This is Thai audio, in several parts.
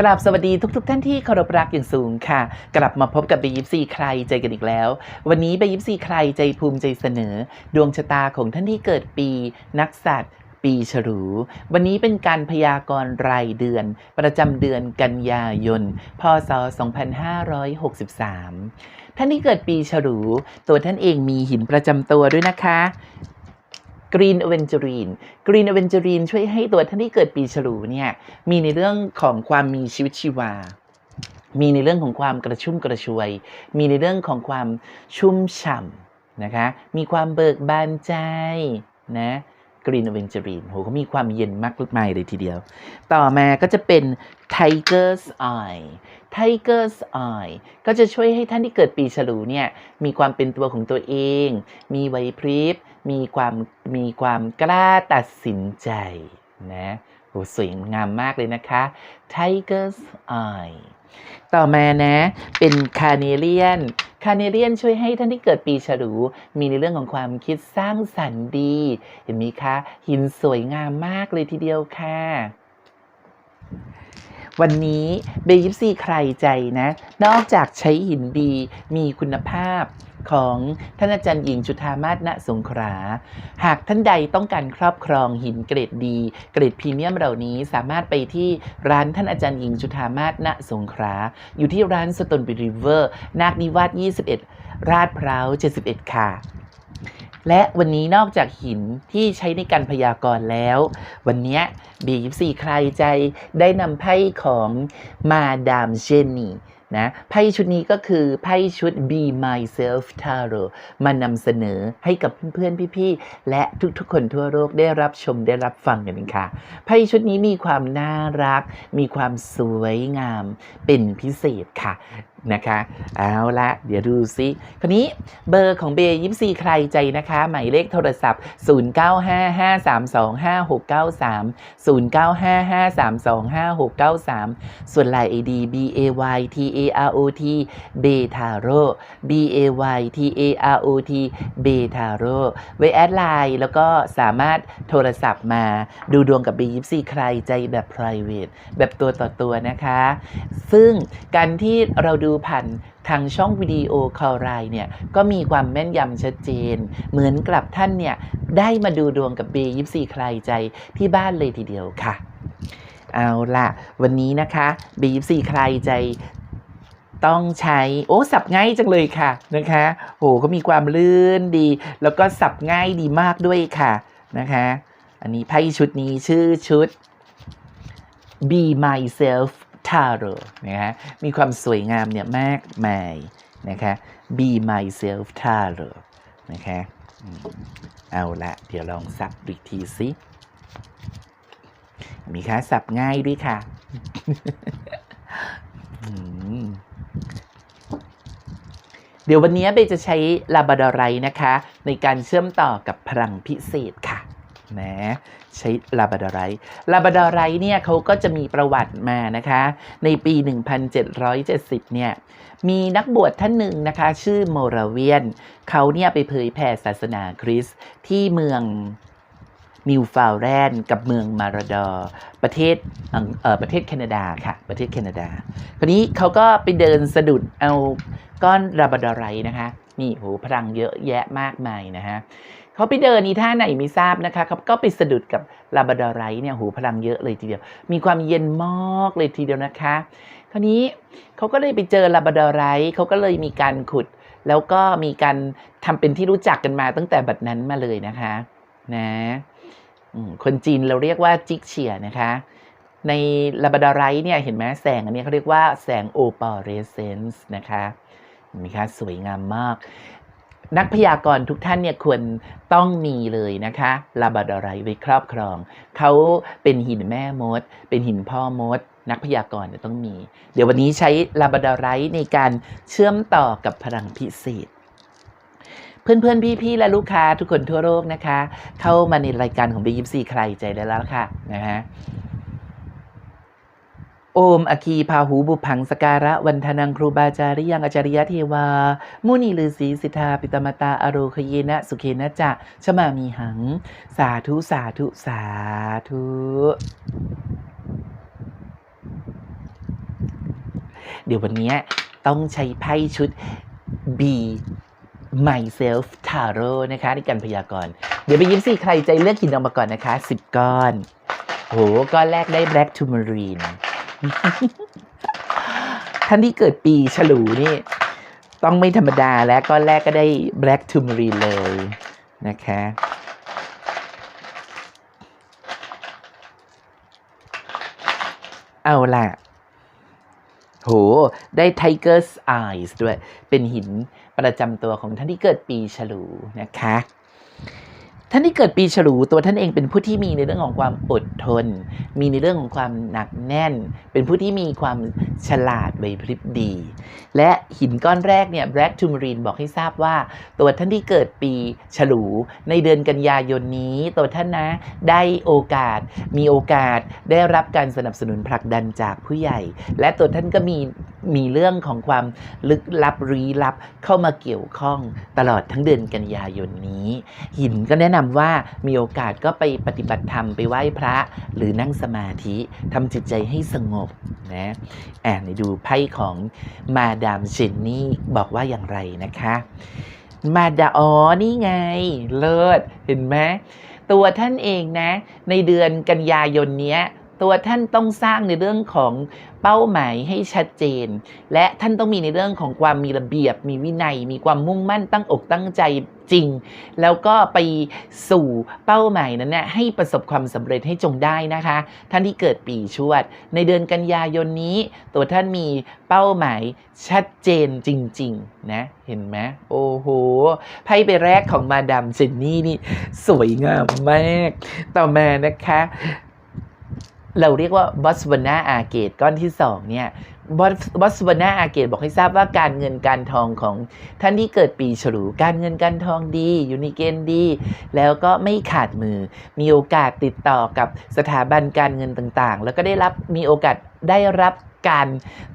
กราบสวัสดีทุกๆทท่านที่เคารพรักอย่างสูงค่ะ กลับมาพบกับเบยิปซีใครใจกันอีกแล้ว วันนี้เบยิปซีใครใจภูมิใจเสนอ ดวงชะตาของท่านที่เกิดปี นักสัตว์ปีฉลูวันนี้เป็นการพยากรณ์รายเดือน ประจำเดือนกันยายน พศ 2563 ท่านที่เกิดปีฉลูตัวท่านเองมีหินประจำตัวด้วยนะคะ กรีนอเวนเจอรีนกรีนอเวนเจอรีนช่วยให้ตัวท่านที่เกิดปีฉลูเนี่ยมีในเรื่องของความมีชีวิตชีวา มีในเรื่องของความกระชุ่มกระชวย มีในเรื่องของความชุ่มฉ่ำนะคะ มีความเบิกบานใจนะ กรีนอเวนเจ r รีนโหเขามีความเย็นมากมายเลยทีเดียว ต่อมาก็จะเป็น Tiger's Eye Tiger's Eye ก็จะช่วยให้ท่านที่เกิดปีฉลูเนี่ย มีความเป็นตัวของตัวเอง มีไหวพริบ มีความ มีความกล้าตัดสินใจนะโหสวยงามมากเลยนะคะ Tiger's Eye ต่อมานะ เป็นคาเนเลียนคาเนเลียนช่วยให้ท่านที่เกิดปีฉลู มีในเรื่องของความคิดสร้างสรรค์ดี เห็นไหมคะ หินสวยงามมากเลยทีเดียวค่ะ วันนี้เบยิปซีใครใจนะ นอกจากใช้หินดีมีคุณภาพของท่านอาจารย์หญิงจุธามาศณสงขลาหากท่านใดต้องการครอบครองหินเกรดดี เกรดพรีเมียมเหล่านี้สามารถไปที่ร้านท่านอาจารย์หญิงจุธามาศณสงขลาอยู่ที่ร้านสตนบิริเวอร์ นาคนิวาส 21 ราดพร้าว 71 ค่ะ และวันนี้นอกจากหินที่ใช้ในการพยากรณ์แล้ว วันนี้บีสี่ใครใจได้นำไพ่ของมาดามเจนนี่นะไพ่ชุดนี้ก็คือไพ่ชุด Be Myself Tarot มานำเสนอให้กับเพื่อนๆ พี่ๆ และทุกๆ คนทั่วโลกได้รับชมได้รับฟังกันค่ะไพ่ชุดนี้มีความน่ารัก มีความสวยงามเป็นพิเศษค่ะนะคะเอาละเดี๋ยวดูซิคนนี้เบอร์ของเบย์ยิปซีใครใจนะคะ หมายเลขโทรศัพท์ 0955325693 0955325693 ส่วนลาย ID B A Y T A R O T เบทาโร่ B A Y T A R O T เบทาโร่ไว้แอดไลน์แล้วก็สามารถโทรศัพท์มาดูดวงกับ b ียิปซีใครใจแบบ private แบบตัวต่อตัวนะคะ ซึ่งการที่เราดูผ่านทางช่องวิดีโอคอลไลน์เนี่ยก็มีความแม่นยำชัดเจน เหมือนกับท่านเนี่ยได้มาดูดวงกับ b ียิปซีใครใจที่บ้านเลยทีเดียวค่ะ เอาล่ะวันนี้นะคะบีฟซีใครใจต้องใช้โอ้สับง่ายจังเลยค่ะนะคะโหเขามีความลื่นดี แล้วก็สับง่ายดีมากด้วยค่ะนะคะ อันนี้ไพ่ชุดนี้ชื่อชุด Be Myself Tarot นะฮะมีความสวยงามเนี่ยมากมายนะคะ Be Myself Tarot นะคะเอาละเดี๋ยวลองสับดูอีกทีสิมีค่าสับง่ายด้วยค่ะเดี๋ยววันนี้เบจะใช้ลาบาดอไรนะคะ ในการเชื่อมต่อกับพลังพิเศษค่ะ นะใช้ลาบาดอไรลาบาดอไรเนี่ยเขาก็จะมีประวัติมานะคะ ในปี 1770 เนี่ยมีนักบวชท่านหนึ่งนะคะ ชื่อโมราเวียน เขาเนี่ยไปเผยแผ่ศาสนาคริสต์ที่เมืองนิวฟาวแลนด์กับเมืองมาราดอร์ประเทศเอ่อประเทศแคนาดาค่ะ ประเทศแคนาดา คราวนี้เขาก็ไปเดินสะดุดเอาก้อนราบาดอไรนะคะ นี่โหพลังเยอะแยะมากมายนะฮะ เขาไปเดินนี่ท่าไหนไม่ทราบนะคะเขาก็ไปสะดุดกับลาบาดอไรเนี่ยโหพลังเยอะเลยทีเดียว มีความเย็นมากเลยทีเดียวนะคะ คราวนี้เขาก็เลยไปเจอลาบาดอไรเขาก็เลยมีการขุด แล้วก็มีการทำเป็นที่รู้จักกันมาตั้งแต่บัดนั้นมาเลยนะคะนะคนจีนเราเรียกว่าจิกเฉียนะคะ ในลาบาดอไรต์เนี่ยเห็นไหมแสงอันนี้เขาเรียกว่าแสงโอปอเรสเซนส์นะคะเห็นไหมคะสวยงามมาก นักพยากรณ์ทุกท่านเนี่ยควรต้องมีเลยนะคะลาบาดอไรต์ไว้ครอบครอง เขาเป็นหินแม่มด เป็นหินพ่อมด นักพยากรณ์ต้องมี เดี๋ยววันนี้ใช้ลาบาดอไรต์ในการเชื่อมต่อกับพลังพิเศษ เพื่อนๆ พี่ๆ และลูกค้าทุกคนทั่วโลกนะคะ เข้ามาในรายการของ b 2 4ใครใจได้แล้วค่ะนะฮะ โอมอคีพาหูบุพังสการะวันธนังครูบาจาริยังอาจาริยะเทวา มุนีลือสีสิทธาปิตมตาอโรคเยนะสุเคนะจะชมามีหัง สาธุสาธุสาธุเดี๋ยววันนี้ต้องใช้ไพ่ชุด B myself tarot นะคะในการพยากรณ์เดี๋ยวไปยิ้มสิใครใจเลือกหินออกมาก่อนนะคะ 10 ก้อน โหก้อนแรกได้ black tourmaline ท่านที่เกิดปีฉลูนี่ ต้องไม่ธรรมดาและก้อนแรกก็ได้ black tourmaline เลยนะคะ เอาล่ะ โห ได้ Tiger's Eyes ด้วย เป็นหินประจำตัวของท่านที่เกิดปีฉลูนะคะ ท่านที่เกิดปีฉลูตัวท่านเองเป็นผู้ที่มีในเรื่องของความอดทน มีในเรื่องของความหนักแน่น เป็นผู้ที่มีความฉลาดไหวพริบดี และหินก้อนแรกเนี่ย Black Tourmaline บอกให้ทราบว่า ตัวท่านที่เกิดปีฉลูในเดือนกันยายนนี้ ตัวท่านนะได้โอกาส มีโอกาสได้รับการสนับสนุนผลักดันจากผู้ใหญ่ และตัวท่านก็มี มีเรื่องของความลึกลับรีลับเข้ามาเกี่ยวข้องตลอดทั้งเดือนกันยายนนี้ หินก็แนะนำว่ามีโอกาสก็ไปปฏิบัติธรรมไปไหว้พระ หรือนั่งสมาธิทำจิตใจให้สงบนะอ่านดูไพ่ของมาดามเจนนี่บอกว่าอย่างไรนะคะมาดาอ๋อนี่ไง เลิศ เห็นไหมตัวท่านเองนะ ในเดือนกันยายนเนี้ย ตัวท่านต้องสร้างในเรื่องของเป้าหมายให้ชัดเจน และท่านต้องมีในเรื่องของความมีระเบียบ มีวินัย มีความมุ่งมั่นตั้งอกตั้งใจจริง แล้วก็ไปสู่เป้าหมายนั้นนะให้ประสบความสำเร็จให้จงได้นะคะ ท่านที่เกิดปีชวด ในเดือนกันยายนนี้ ตัวท่านมีเป้าหมายชัดเจนจริง ๆ นะ เห็นไหมโอ้โหไพ่ใบแรกของมาดามเจนนี่นี่สวยงามมาก ต่อมานะคะ เราเรียกว่าบอสวานาอาเกตก้อนที่สองเนี่ยบอสวานาอาเกตบอกให้ทราบว่าการเงินการทองของท่านที่เกิดปีฉลูการเงินการทองดีอยู่ในเกณฑ์ดี แล้วก็ไม่ขาดมือ มีโอกาสติดต่อกับสถาบันการเงินต่างๆ แล้วก็ได้รับมีโอกาสได้รับ การ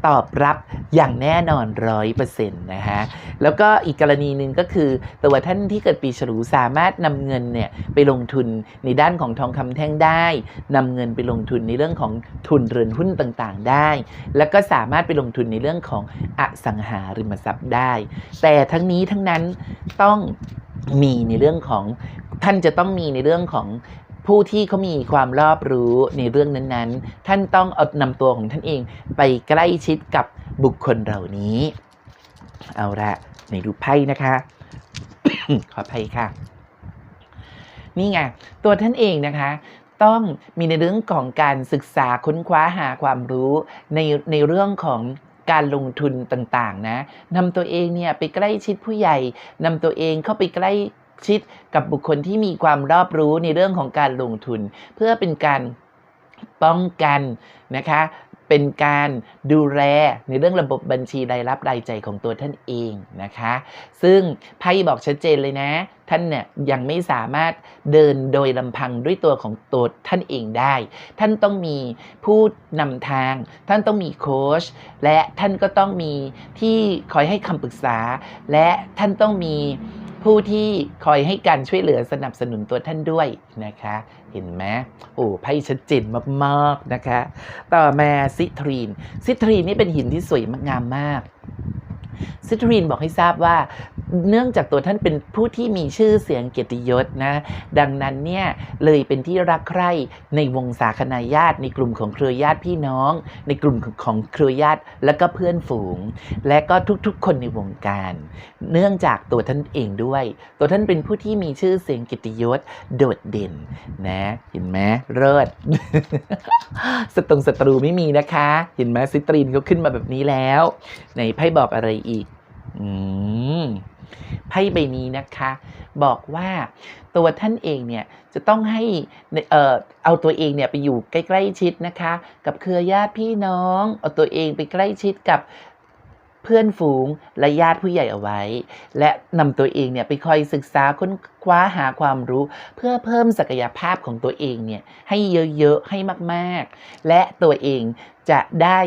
ตอบรับอย่างแน่นอนร้อยเปอร์เซ็นต์นะฮะแล้วก็อีกกรณีหนึ่งก็คือตัวท่านที่เกิดปีฉลูสามารถนำเงินเนี่ยไปลงทุนในด้านของทองคำแท่งได้นำเงินไปลงทุนในเรื่องของทุนเรือนหุ้นต่างๆ ได้ แล้วก็สามารถไปลงทุนในเรื่องของอสังหาริมทรัพย์ได้ แต่ทั้งนี้ทั้งนั้นต้องมีในเรื่องของท่านจะต้องมีในเรื่องของ ผู้ที่เขามีความรอบรู้ในเรื่องนั้นๆ ท่านต้องเอานำตัวของท่านเองไปใกล้ชิดกับบุคคลเหล่านี้ เอาละในดูไพ่นะคะ ขออภัยค่ะ นี่ไง ตัวท่านเองนะคะ ต้องมีในเรื่องของการศึกษาค้นคว้าหาความรู้ในในเรื่องของการลงทุนต่างๆนะนำตัวเองเนี่ยไปใกล้ชิดผู้ใหญ่นำตัวเองเข้าไปใกล้ ชิดกับบุคคลที่มีความรอบรู้ในเรื่องของการลงทุน เพื่อเป็นการป้องกันนะคะเป็นการดูแลในเรื่องระบบบัญชีรายรับรายจ่ายของตัวท่านเองนะคะ ซึ่งไพ่บอกชัดเจนเลยนะ ท่านเนี่ยยังไม่สามารถเดินโดยลำพังด้วยตัวของตัวท่านเองได้ ท่านต้องมีผู้นำทาง ท่านต้องมีโค้ชและท่านก็ต้องมีที่คอยให้คำปรึกษา และท่านต้องมี ผู้ที่คอยให้การช่วยเหลือสนับสนุนตัวท่านด้วยนะคะ เห็นไหมโอ้ไพ่ชัดเจนมากๆนะคะ ต่อมาซิทรีน ซิทรีนนี่เป็นหินที่สวยงามมาก ซิทรีนบอกให้ทราบว่า เนื่องจากตัวท่านเป็นผู้ที่มีชื่อเสียงเกียรติยศนะ ดังนั้นเนี่ยเลยเป็นที่รักใคร่ในวงสาคนาญาติ ในกลุ่มของเครือญาติพี่น้อง ในกลุ่มของเครือญาติและก็เพื่อนฝูง และก็ทุกๆ คนในวงการ เนื่องจากตัวท่านเองด้วย ตัวท่านเป็นผู้ที่มีชื่อเสียงเกียรติยศโดดเด่นนะเห็นไหมเลิศสตรงศัตรูไม่มีนะคะ เห็นไหมซิตรีนเขาขึ้นมาแบบนี้แล้วไหนไพ่บอกอะไรอีกอืมไพ่ใบนี้นะคะ บอกว่าตัวท่านเองเนี่ยจะต้องให้เอ่อเอาตัวเองเนี่ยไปอยู่ใกล้ ๆ ชิดนะคะ กับเครือญาติพี่น้อง เอาตัวเองไปใกล้ชิดกับ เพื่อนฝูงและญาติผู้ใหญ่เอาไว้ และนำตัวเองเนี่ยไปคอยศึกษาค้นคว้าหาความรู้ เพื่อเพิ่มศักยภาพของตัวเองเนี่ยให้เยอะๆให้มากๆ และตัวเองจะได้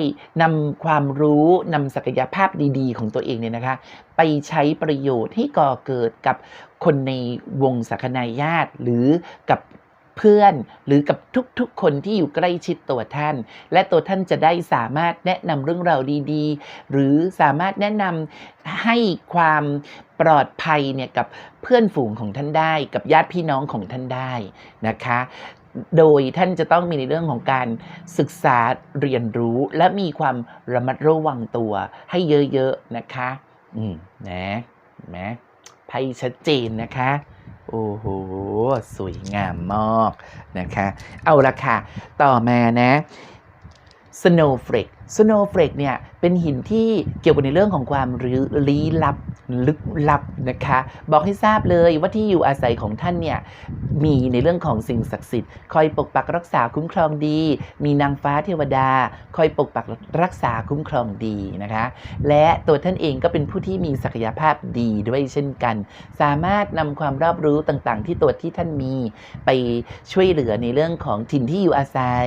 นำความรู้นำศักยภาพดีๆ ของตัวเองเนี่ยนะคะ ไปใช้ประโยชน์ให้ก่อเกิดกับคนในวงสักนายญาติหรือกับ เพื่อน หรือกับทุกๆ คนที่อยู่ใกล้ชิดตัวท่าน และตัวท่านจะได้สามารถแนะนำเรื่องราวดีๆ หรือสามารถแนะนำให้ความปลอดภัยเนี่ยกับเพื่อนฝูงของท่านได้ กับญาติพี่น้องของท่านได้นะคะโดยท่านจะต้องมีในเรื่องของการศึกษาเรียนรู้และมีความระมัดระวังตัวให้เยอะ ๆ นะคะ อืมนะเห็นไหมไพ่ชัดเจนนะคะ โอ้โห สวยงามมากนะคะ เอาละค่ะ ต่อมานะ snowflake snowflake เนี่ยเป็นหินที่เกี่ยวกับในเรื่องของความลี้ลี้ลับลึกลับนะคะ บอกให้ทราบเลยว่าที่อยู่อาศัยของท่านเนี่ยมีในเรื่องของสิ่งศักดิ์สิทธิ์คอยปกปักรักษาคุ้มครองดี มีนางฟ้าเทวดา คอยปกปักรักษาคุ้มครองดีนะคะ และตัวท่านเองก็เป็นผู้ที่มีศักยภาพดีด้วยเช่นกัน สามารถนำความรอบรู้ต่างๆ ที่ตัวที่ท่านมีไปช่วยเหลือในเรื่องของถิ่นที่อยู่อาศัย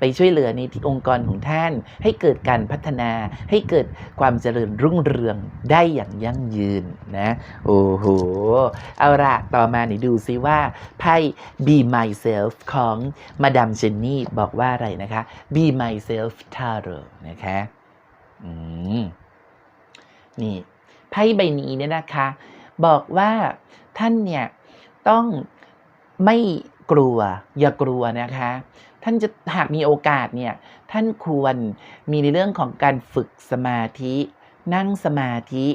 ไปช่วยเหลือในองค์กรของท่านให้เกิดการพัฒนาให้เกิดความเจริญรุ่งเรืองได้อย่างยั่งยืนนะโอ้โห เอาละต่อมาหนดูซิว่าไพ่ Be Myself ของมาดามเจนนี่บอกว่าอะไรนะคะ Be Myself Tarot นะคะอืมนี่ไพ่ใบนี้เนี่ยนะคะ บอกว่าท่านเนี่ยต้องไม่กลัวอย่ากลัวนะคะ ท่านจะหากมีโอกาสเนี่ย ท่านควรมีในเรื่องของการฝึกสมาธิ นั่งสมาธิ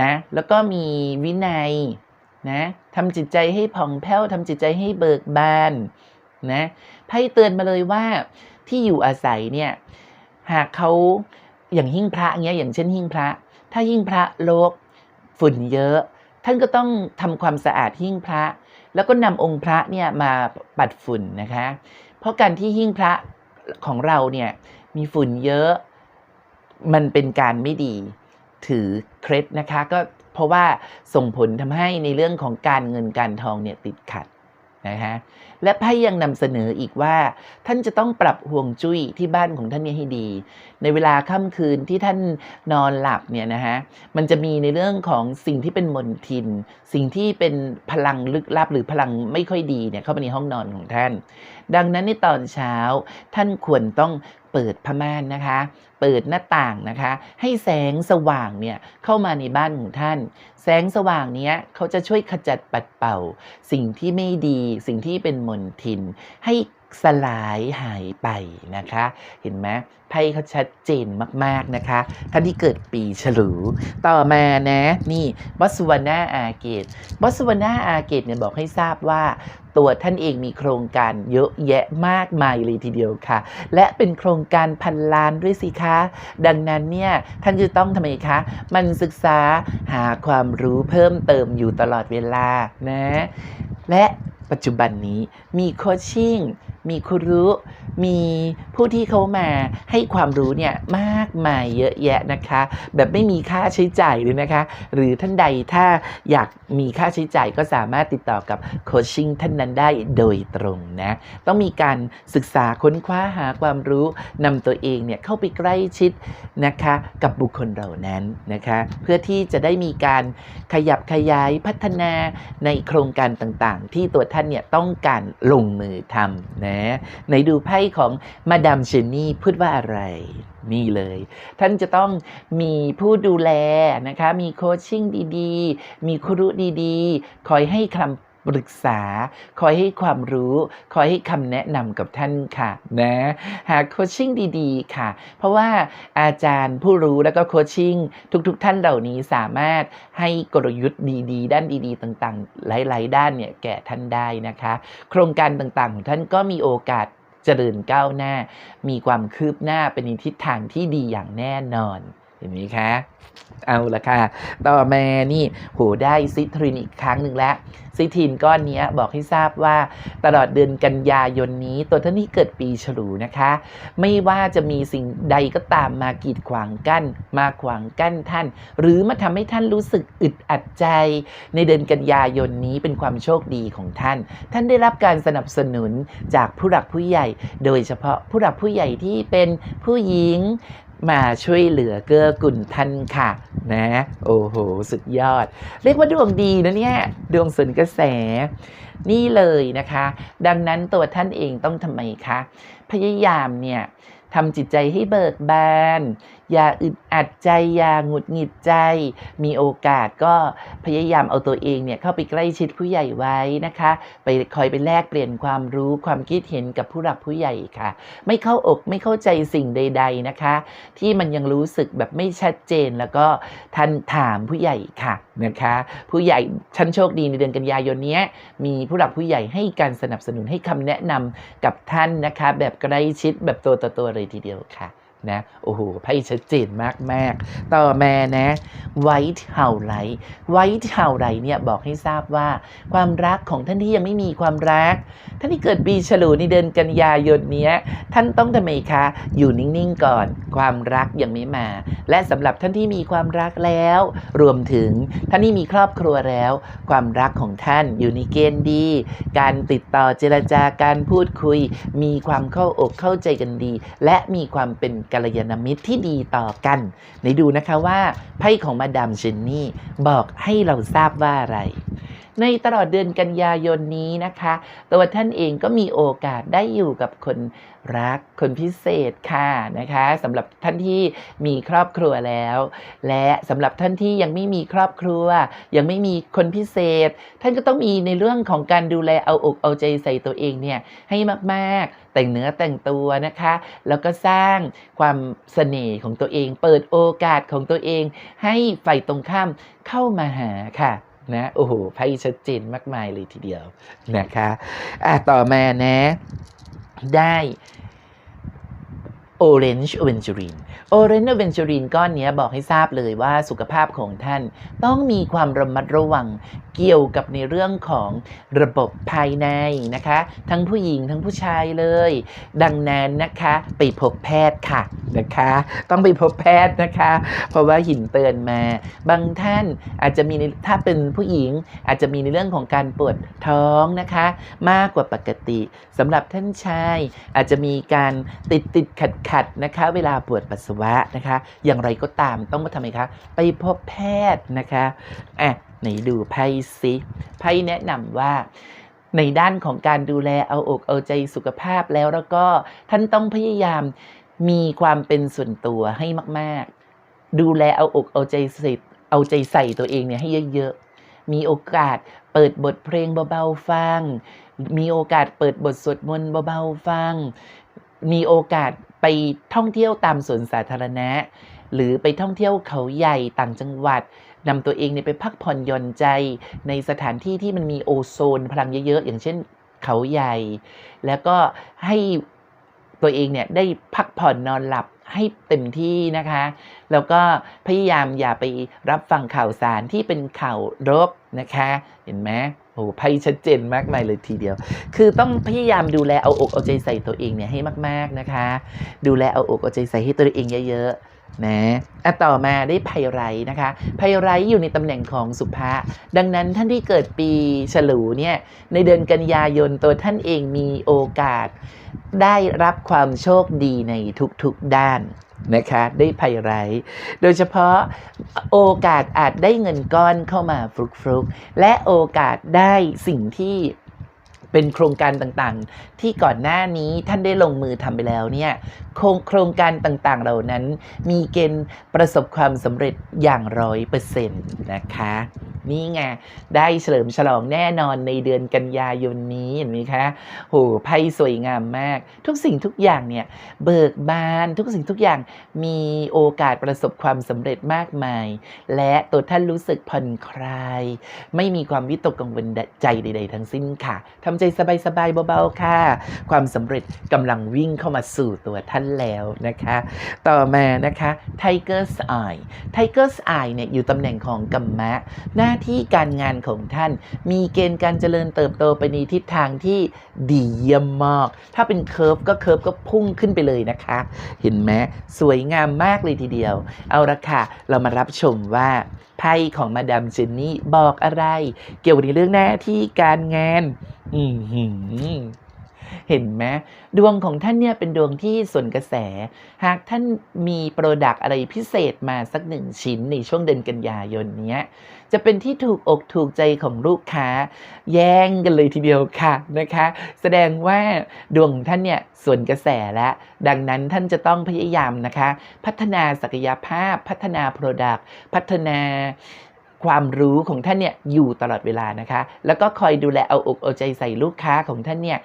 นะแล้วก็มีวินัยนะทำจิตใจให้ผ่องแผ้วทำจิตใจให้เบิกบานนะไพ่เตือนมาเลยว่าที่อยู่อาศัยเนี่ยหากเขาอย่างหิ้งพระเงี้ยอย่างเช่นหิ้งพระ ถ้าหิ้งพระโลกฝุ่นเยอะ ท่านก็ต้องทำความสะอาดหิ้งพระ แล้วก็นำองค์พระเนี่ยมาปัดฝุ่นนะคะ เพราะการที่หิ้งพระ ของเราเนี่ยมีฝุ่นเยอะ มันเป็นการไม่ดีถือเคล็ดนะคะ ก็เพราะว่าส่งผลทำให้ในเรื่องของการเงินการทองเนี่ยติดขัด นะฮะและไพ่ยังนำเสนออีกว่า ท่านจะต้องปรับห่วงจุ้ยที่บ้านของท่านเนี่ยให้ดี ในเวลาค่ำคืนที่ท่านนอนหลับเนี่ยนะฮะมันจะมีในเรื่องของสิ่งที่เป็นมนทิน สิ่งที่เป็นพลังลึกลับหรือพลังไม่ค่อยดีเนี่ยเข้าไปในห้องนอนของท่าน ดังนั้นในตอนเช้าท่านควรต้อง เปิดผ้าม่านนะคะ เปิดหน้าต่างนะคะ ให้แสงสว่างเนี่ยเข้ามาในบ้านของท่าน แสงสว่างเนี้ยเขาจะช่วยขจัดปัดเป่า สิ่งที่ไม่ดี สิ่งที่เป็นมลทิน ให้ สลายหายไปนะคะ เห็นไหมไพ่เขาชัดเจนมากๆนะคะท่านที่เกิดปีฉลูต่อมานะนี่วัสวนาอาเกตวัสวนาอาเกตเนี่ยบอกให้ทราบว่าตัวท่านเองมีโครงการเยอะแยะมากมายเลยทีเดียวค่ะ และเป็นโครงการพันล้านด้วยสิคะ ดังนั้นเนี่ยท่านจะต้องทำไมคะมันศึกษาหาความรู้เพิ่มเติมอยู่ตลอดเวลานะ และปัจจุบันนี้มีโคชชิ่ง มีครูมีผู้ที่เขามาให้ความรู้เนี่ยมากมายเยอะแยะนะคะ แบบไม่มีค่าใช้จ่ายเลยนะคะ หรือท่านใดถ้าอยากมีค่าใช้จ่ายก็สามารถติดต่อกับโคชชิ่งท่านนั้นได้โดยตรงนะ ต้องมีการศึกษาค้นคว้าหาความรู้นำตัวเองเนี่ยเข้าไปใกล้ชิดนะคะกับบุคคลเหล่านั้นนะคะเพื่อที่จะได้มีการขยับขยายพัฒนาในโครงการต่างๆ ที่ตัวท่านเนี่ยต้องการลงมือทำนะไหนดูไพ่ของมาดามเชนนี่พูดว่าอะไร นี่เลย ท่านจะต้องมีผู้ดูแลนะคะ มีโคชชิ่งดีๆ มีครูดีๆ คอยให้คำปรึกษา คอยให้ความรู้ คอยให้คำแนะนำกับท่านค่ะนะหาโคชชิ่งดีๆ ค่ะ เพราะว่าอาจารย์ผู้รู้แล้วก็โคชชิ่งทุกๆ ท่านเหล่านี้สามารถให้กลยุทธ์ดีๆ ด้านดีๆ ต่างๆ หลายๆ ด้านเนี่ยแก่ท่านได้นะคะ โครงการต่างๆ ของท่านก็มีโอกาส เจริญก้าวหน้า มีความคืบหน้าเป็นในทิศทางที่ดีอย่างแน่นอน เห็นไหมคะเอาละค่ะ ต่อมานี่โหได้ซิทรินอีกครั้งหนึ่งแล้ว ซิทรินก้อนนี้บอกให้ทราบว่าตลอดเดือนกันยายนนี้ ตัวท่านที่เกิดปีฉลูนะคะ ไม่ว่าจะมีสิ่งใดก็ตามมากีดขวางกั้น มาขวางกั้นท่าน หรือมาทำให้ท่านรู้สึกอึดอัดใจ ในเดือนกันยายนนี้เป็นความโชคดีของท่าน ท่านได้รับการสนับสนุนจากผู้หลักผู้ใหญ่ โดยเฉพาะผู้หลักผู้ใหญ่ที่เป็นผู้หญิง มาช่วยเหลือเกื้อกุลท่านค่ะ นะ โอ้โห สุดยอด เรียกว่าดวงดีนะเนี่ย ดวงสุนกระแส นี่เลยนะคะ ดังนั้นตัวท่านเองต้องทำไมคะ พยายามเนี่ยทำจิตใจให้เบิกบาน อย่าอึดอัดใจ อย่าหงุดหงิดใจ มีโอกาสก็พยายามเอาตัวเองเนี่ยเข้าไปใกล้ชิดผู้ใหญ่ไว้นะคะ ไปคอยไปแลกเปลี่ยนความรู้ความคิดเห็นกับผู้หลักผู้ใหญ่ค่ะ ไม่เข้าอกไม่เข้าใจสิ่งใด ๆนะคะ ที่มันยังรู้สึกแบบไม่ชัดเจนแล้วก็ท่านถามผู้ใหญ่ค่ะนะคะ ผู้ใหญ่ฉันโชคดีในเดือนกันยายนนี้มีผู้หลักผู้ใหญ่ให้การสนับสนุนให้คำแนะนำกับท่านนะคะ แบบใกล้ชิดแบบตัวต่อตัวเลยทีเดียวค่ะ นะโอ้โหไพ่ชัดเจนมากๆต่อมานะไวท์เฮาไลท์ไวท์เฮาไลท์เนี่ยบอกให้ทราบว่า ความรักของท่านที่ยังไม่มีความรัก ท่านที่เกิดปีฉลูในเดือนกันยายนเนี้ย ท่านต้องทำไมคะ อยู่นิ่งๆก่อน ความรักยังไม่มา และสำหรับท่านที่มีความรักแล้ว รวมถึงท่านที่มีครอบครัวแล้ว ความรักของท่านอยู่ในเกณฑ์ดี การติดต่อเจรจาการพูดคุย มีความเข้าอกเข้าใจกันดี และมีความเป็นกัลยาณมิตรที่ดีต่อกันไหนดูนะคะว่าไพ่ของมาดามเจนนี่บอกให้เราทราบว่าอะไร ในตลอดเดือนกันยายนนี้นะคะ ตัวท่านเองก็มีโอกาสได้อยู่กับคนรักคนพิเศษค่ะนะคะสำหรับท่านที่มีครอบครัวแล้ว และสำหรับท่านที่ยังไม่มีครอบครัว ยังไม่มีคนพิเศษ ท่านก็ต้องมีในเรื่องของการดูแลเอาอกเอาใจใส่ตัวเองเนี่ยให้มากๆ แต่งเนื้อแต่งตัวนะคะ แล้วก็สร้างความเสน่ห์ของตัวเอง เปิดโอกาสของตัวเอง ให้ฝ่ายตรงข้ามเข้ามาหาค่ะ นะโอ้โหไพ่ชัดเจนมากมายเลยทีเดียวนะคะอะต่อมานะ ได้ Orange Aventurine Orange Aventurine ก้อนนี้บอกให้ทราบเลยว่าสุขภาพของท่านต้องมีความระมัดระวังเกี่ยวกับในเรื่องของระบบภายในนะคะ ทั้งผู้หญิงทั้งผู้ชายเลย ดังนั้นนะคะไปพบแพทย์ค่ะนะคะ ต้องไปพบแพทย์นะคะ เพราะว่าหินเตือนมา บางท่านอาจจะมีในถ้าเป็นผู้หญิงอาจจะมีในเรื่องของการปวดท้องนะคะ มากกว่าปกติสำหรับท่านชายอาจจะมีการติดติดขัดขัดนะคะ เวลาปวดปัสสาวะนะคะ อย่างไรก็ตามต้องมาทำไมคะไปพบแพทย์นะคะอะไหนดูไพ่ซิไพ่แนะนำว่าในด้านของการดูแลเอาอกเอาใจสุขภาพแล้วแล้วก็ท่านต้องพยายามมีความเป็นส่วนตัวให้มาก ๆ ดูแลเอาอกเอาใจใส่เอาใจใส่ตัวเองเนี่ยให้เยอะ ๆ มีโอกาสเปิดบทเพลงเบา ๆ ฟัง มีโอกาสเปิดบทสวดมนต์เบา ๆ ฟัง มีโอกาส ไปท่องเที่ยวตามสวนสาธารณะ หรือไปท่องเที่ยวเขาใหญ่ต่างจังหวัดนำตัวเองเนี่ยไปพักผ่อนหย่อนใจในสถานที่ที่มันมีโอโซนพลังเยอะๆ อย่างเช่นเขาใหญ่ แล้วก็ให้ตัวเองเนี่ยได้พักผ่อนนอนหลับให้เต็มที่นะคะ แล้วก็พยายามอย่าไปรับฟังข่าวสารที่เป็นข่าวรบนะคะ เห็นไหม โอ้โหไพ่ชัดเจนมากมายเลยทีเดียว คือต้องพยายามดูแลเอาอกเอาใจใส่ตัวเองเนี่ยให้มาก ๆนะคะ ดูแลเอาอกเอาใจใส่ให้ตัวเองเยอะๆนะอะต่อมาได้ไพไรนะคะไพไรอยู่ในตำแหน่งของสุภะดังนั้นท่านที่เกิดปีฉลูเนี่ยในเดือนกันยายนตัวท่านเองมีโอกาส ได้รับความโชคดีในทุกๆด้าน นะคะได้ภัยไรโดยเฉพาะโอกาสอาจได้เงินก้อนเข้ามาฟลุกๆ และโอกาสได้สิ่งที่ เป็นโครงการต่างๆ ที่ก่อนหน้านี้ท่านได้ลงมือทำไปแล้วเนี่ยโครงโครงการต่างๆเหล่านั้น มีเกณฑ์ประสบความสำเร็จอย่างร้อยเปอร์เซ็นต์นะคะ นี่ไง ได้เฉลิมฉลองแน่นอนในเดือนกันยายนนี้เห็นไหมคะโหไพ่สวยงามมาก ทุกสิ่งทุกอย่างเนี่ยเบิกบานทุกสิ่งทุกอย่างมีโอกาสประสบความสำเร็จมากมาย และตัวท่านรู้สึกผ่อนคลาย ไม่มีความวิตกกังวลใจใด ๆ ทั้งสิ้นค่ะทำใจสบายๆเบาๆค่ะ ความสำเร็จกำลังวิ่งเข้ามาสู่ตัวท่านแล้วนะคะ ต่อมานะคะ Tiger's Eye Tiger's Eye เนี่ยอยู่ตำแหน่งของกัมมะ หน้าที่การงานของท่าน มีเกณฑ์การเจริญเติบโตไปในทิศทางที่ดีเยี่ยมมาก ถ้าเป็นเคิร์ฟก็เคิร์ฟก็พุ่งขึ้นไปเลยนะคะ เห็นไหมสวยงามมากเลยทีเดียว เอาละค่ะ เรามารับชมว่าไพ่ของมาดามเจนนี่บอกอะไร เกี่ยวกับในเรื่องหน้าที่การงาน อือหือเห็นไหมดวงของท่านเนี่ยเป็นดวงที่ส่วนกระแส หากท่านมีโปรดักอะไรพิเศษมาสักหนึ่งชิ้นในช่วงเดือนกันยายนเนี้ย จะเป็นที่ถูกอกถูกใจของลูกค้า แย่งกันเลยทีเดียวค่ะนะคะ แสดงว่าดวงท่านเนี่ยส่วนกระแสและดังนั้นท่านจะต้องพยายามนะคะ พัฒนาศักยภาพ พัฒนา Product พัฒนา ความรู้ของท่านเนี่ยอยู่ตลอดเวลานะคะ แล้วก็คอยดูแลเอาอกเอาใจใส่ลูกค้าของท่านเนี่ย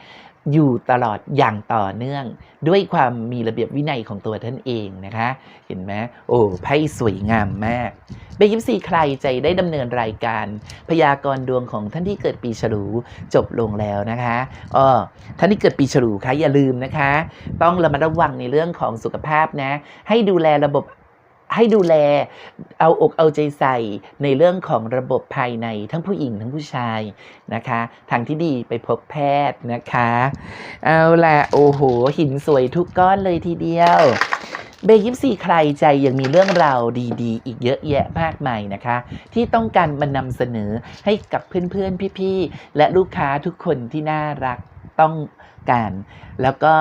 อยู่ตลอดอย่างต่อเนื่อง ด้วยความมีระเบียบวินัยของตัวท่านเองนะคะ เห็นไหมโอ้ไพ่สวยงามมากเบยิปซีใครใจได้ดำเนินรายการ พยากรณ์ดวงของท่านที่เกิดปีฉลูจบลงแล้วนะคะอ้อท่านที่เกิดปีฉลูคะอย่าลืมนะคะ ต้องระมัดระวังในเรื่องของสุขภาพนะ ให้ดูแลระบบ ให้ดูแลเอาอกเอาใจใส่ในเรื่องของระบบภายในทั้งผู้หญิงทั้งผู้ชายนะคะ ทางที่ดีไปพบแพทย์นะคะ เอาละโอ้โห หินสวยทุกก้อนเลยทีเดียวเบยิปซีใครใจยังมีเรื่องราวดีๆ อีกเยอะแยะมากมายนะคะ ที่ต้องการมานำเสนอให้กับเพื่อนๆ พี่ๆ และลูกค้าทุกคนที่น่ารักต้องการ แล้วก็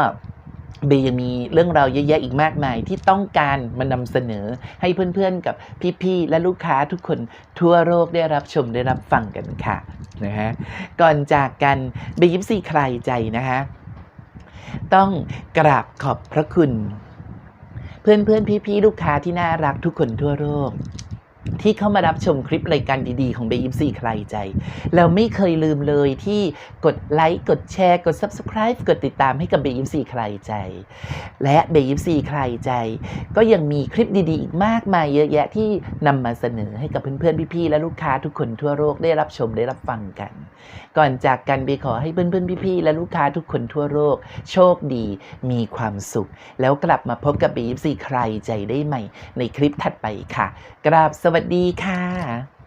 เบย์ยังมีเรื่องราวเยอะแยะอีกมากมายที่ต้องการมานำเสนอให้เพื่อนๆกับพี่ๆและลูกค้าทุกคนทั่วโลกได้รับชมได้รับฟังกันค่ะนะฮะก่อนจากกันเบย์ยิปซีใครใจนะคะต้องกราบขอบพระคุณ เพื่อนเพื่อนพี่ๆลูกค้าที่น่ารักทุกคนทั่วโลก ที่เข้ามารับชมคลิปรายการดีๆ ของเบยิปซีใครใจ เราไม่เคยลืมเลยที่กดไลค์ กดแชร์ กด Subscribe กดติดตามให้กับเบยิปซีใครใจ และเบยิปซีใครใจ ก็ยังมีคลิปดีๆ อีกมากมายเยอะแยะที่นำมาเสนอให้กับเพื่อนๆ พี่ๆ และลูกค้าทุกคนทั่วโลกได้รับชมได้รับฟังกัน ก่อนจากกันเบขอให้เพื่อนๆ พี่ๆ และลูกค้าทุกคนทั่วโลก โชคดี มีความสุข แล้วกลับมาพบกับบีฟซีใครใจได้ใหม่ ในคลิปถัดไปค่ะ กราบสวัสดวัสดีค่ะ